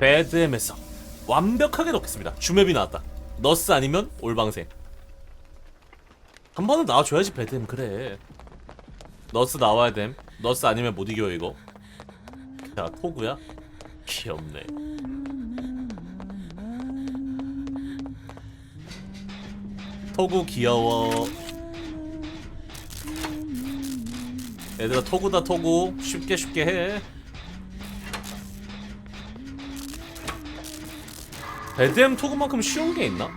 배드엠에서 완벽하게 넣겠습니다. 주맵이 나왔다. 너스 아니면 올방생. 한 번은 나와줘야지 배드엠 그래. 너스 나와야 됨. 너스 아니면 못 이겨 이거. 야 토구야? 귀엽네. 토구 귀여워. 얘들아 토구다 토구 쉽게 쉽게 해. 배드엠 토그만큼 쉬운 게 있나?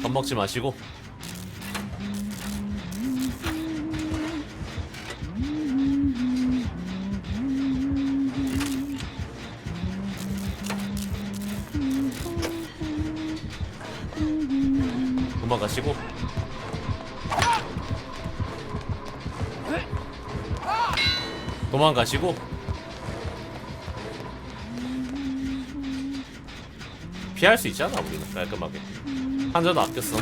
밥 먹지 마시고. 도망가시고. 도망가시고 피할 수 있잖아 우리는? 깔끔하게. 한자도 아꼈어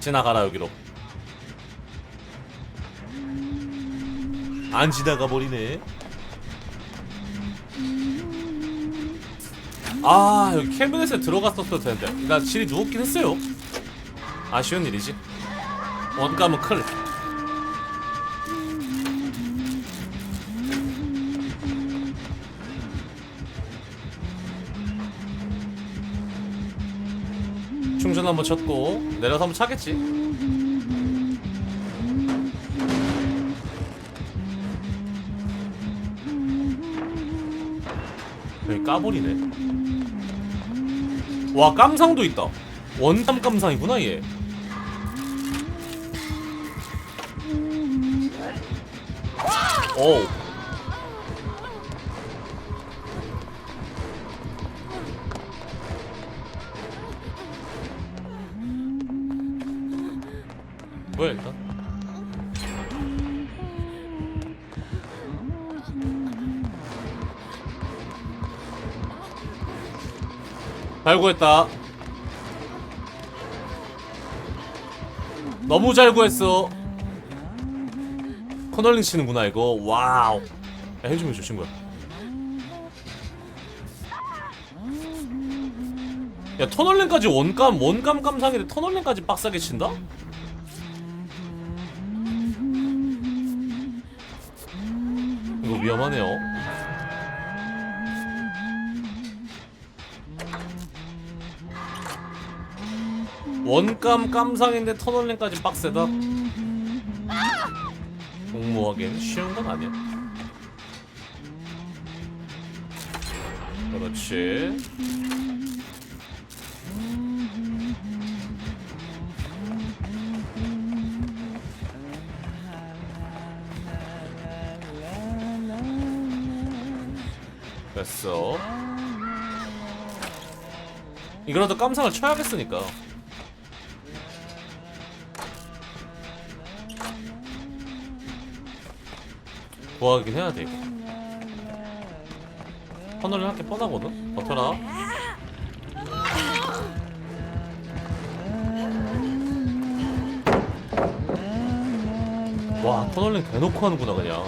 지나가라 여기로. 안 지나가 버리네. 아 여기 캐비넷에 들어갔었을 텐데. 나 실이 누웠긴 했어요. 아쉬운 일이지. 원감은 클 충전 한번 쳤고 내려서 한번 차겠지. 여기 까버리네. 와 깜상도 있다. 원감 깜상이구나 얘. 오. 뭐야 일단? 잘 구했다. 너무 잘 구했어. 코널링 치는구나 이거. 와우. 야 해주면 줘 친구야. 야 터널링까지 원감 원감 감상인데 터널링까지 빡세게 친다? 이거 위험하네요. 원감 깜상인데 터널링까지 빡세다. 공모하기엔 쉬운 건 아니야. 그렇지. 됐어. 이거라도 깜상을 쳐야겠으니까. 구하긴 해야 돼 이거. 터널을 할게 뻔하거든. 버텨라. 와 터널링 대놓고 하는구나 그냥.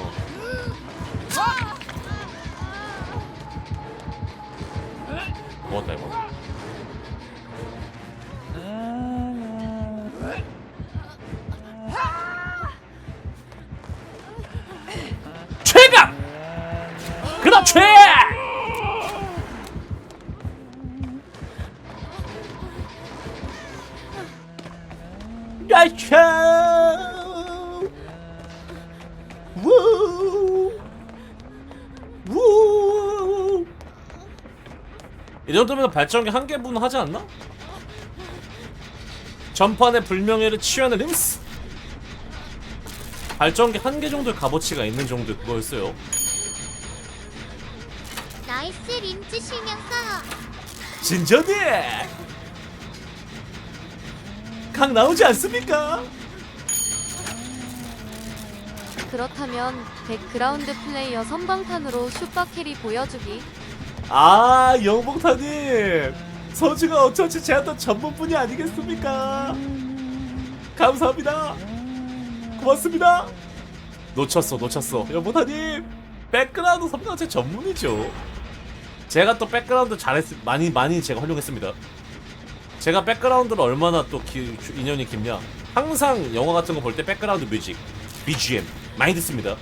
고맙다 이거. 최강! 그렇지! 우! 우! 이 정도면 발전기 한 개분 하지 않나? 전판의 불명예를 치유하는 림스 발전기 한 개 정도의 값어치가 있는 정도의 그거였어요 나이스 림즈 실명 써. 진전해 강 나오지 않습니까? 그렇다면 백그라운드 플레이어 선방탄으로 슈퍼 캐리 보여주기. 아 영봉타님 서주가 어쩌지 제한던 전문분이 아니겠습니까? 감사합니다. 고맙습니다. 놓쳤어, 놓쳤어. 여보다님, 백그라운드 섬광제 전문이죠. 제가 또 백그라운드 잘했, 많이 많이 제가 활용했습니다. 제가 백그라운드를 얼마나 또 기, 주- 인연이 깊냐? 항상 영화 같은 거 볼 때 백그라운드 뮤직, BGM 많이 듣습니다.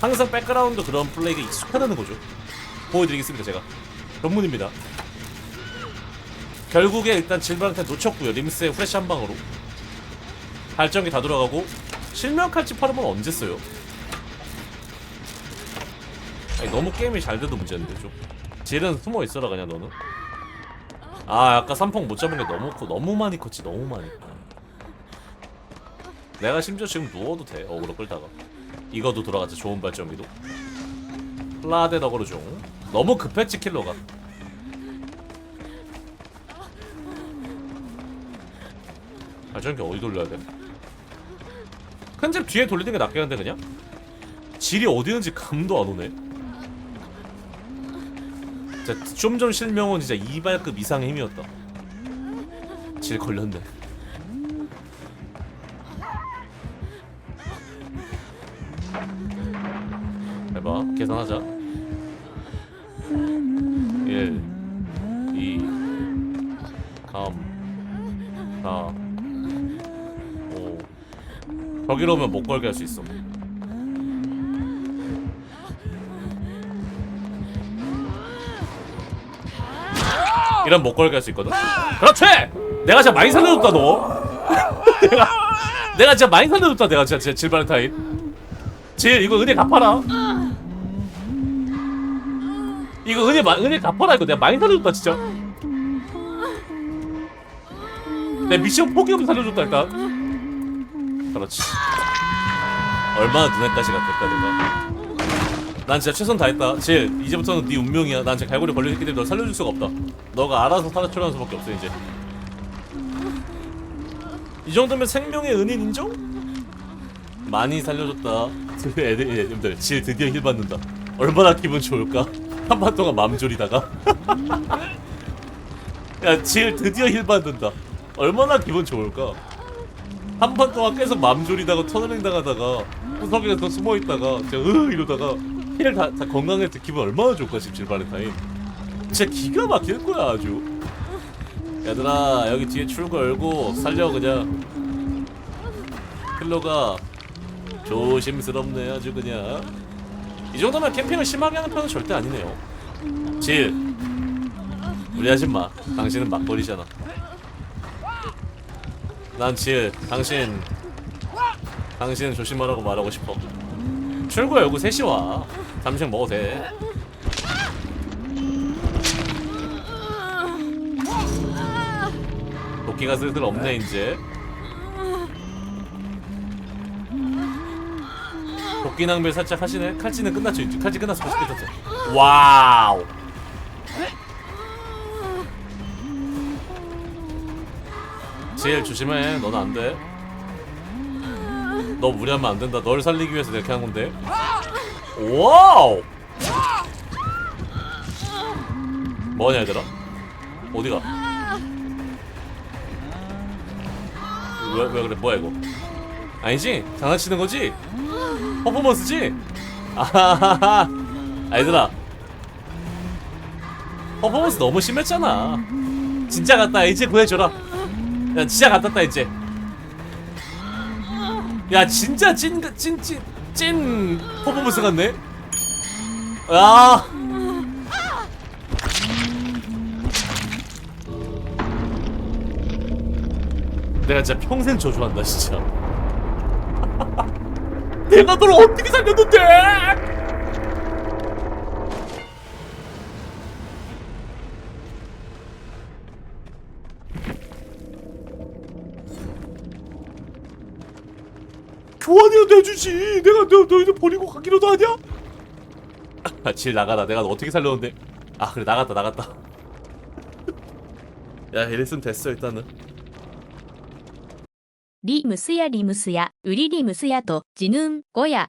항상 백그라운드 그런 플레이가 익숙하다는 거죠. 보여드리겠습니다, 제가. 전문입니다. 결국에 일단 질방한테 놓쳤고요. 림스의 후레쉬 한 방으로. 발전기 다 돌아가고 실명 칼집 팔으면 언제 써요? 아니, 너무 게임이 잘 돼도 문제인데 좀. 질은 숨어 있어라 그냥 너는. 아 아까 삼풍 못 잡은 게 너무 커 너무 많이 컸지 너무 많이. 내가 심지어 지금 누워도 돼 어그로 끌다가. 이거도 돌아갔지 좋은 발전기도. 플라데 덕으로 중. 너무 급했지 킬러가. 발전기 어디 돌려야 돼? 큰 집 뒤에 돌리는 게 낫겠는데 그냥? 질이 어디 있는지 감도 안 오네. 진짜 좀전 실명은 진짜 이발급 이상의 힘이었다. 질 걸렸네. 해봐 계산하자. 1 2 3 4 5 저기로 오면 못 걸게 할 수 있어. 이런 못 걸게 할 수 있거든. 그렇지. 내가 진짜 많이 살려줬다 너. 내가 내가 진짜 많이 살려줬다 내가 진짜 질 발렌타인. 질 이거 은혜 갚아라. 이거 은혜 마, 은혜 갚아라 이거 내가 많이 살려줬다 진짜. 내 미션 포기 없이 살려줬다 일단. 그렇지. 얼마나 눈엣가시 같을까 내가. 난 진짜 최선 다했다. 질 이제부터는 네 운명이야. 난 진짜 갈고리 걸려있기 때문에 널 살려줄 수가 없다. 너가 알아서 살아초라는 수밖에 없어 이제. 이 정도면 생명의 은인 인정? 많이 살려줬다. 드- 애들 애들 질 드디어 힐 받는다. 얼마나 기분 좋을까? 한판 동안 맘 졸이다가. 야 질 드디어 힐 받는다. 얼마나 기분 좋을까? 한 판 동안 계속 맘 졸이다가 터널링 당하다가 구석에서 숨어 있다가 진짜 으 이러다가 힐 다, 다 건강할 때 기분 얼마나 좋을까 지금 질바렌타인 진짜 기가 막힐 거야 아주 얘들아 여기 뒤에 출구 열고 살려 그냥 킬러가 조심스럽네 아주 그냥 이 정도면 캠핑을 심하게 하는 편은 절대 아니네요. 질. 무리하지 마 당신은 막걸리잖아. 난 질, 당신. 당신은 조심하라고 말하고 싶어. 출구 열고 셋이 와. 잠시만 먹어도 돼. 도끼가 슬슬 없네 이제 도끼 낭비를 살짝 하시네 칼찌는 끝났죠 이제 칼찌 끝났어 벌써 끝났죠 와우 질 조심해 넌 안돼 너 무리하면 안 된다. 널 살리기 위해서 이렇게 한 건데. 와우. 뭐냐 얘들아? 어디가? 왜, 왜 그래? 뭐야 이거? 아니지? 장난치는 거지? 퍼포먼스지? 아하하하. 아, 얘들아. 퍼포먼스 너무 심했잖아. 진짜 같다. 이제 구해줘라. 야, 진짜 같았다 이제. 야 진짜 찐 찐 찐찐 찐 퍼포먼스 같네. 야. 내가 진짜 평생 저주한다 진짜. 내가 널 어떻게 살렸는데? 교환이라도 해주지. 내가 너 너희들 버리고 가기라도 하냐? 아, 질 나가다. 내가 너 어떻게 살렸는데? 아 그래 나갔다 나갔다. 야 이랬으면 됐어 일단은. リムスやリムスやウリリムスやとジヌンゴヤ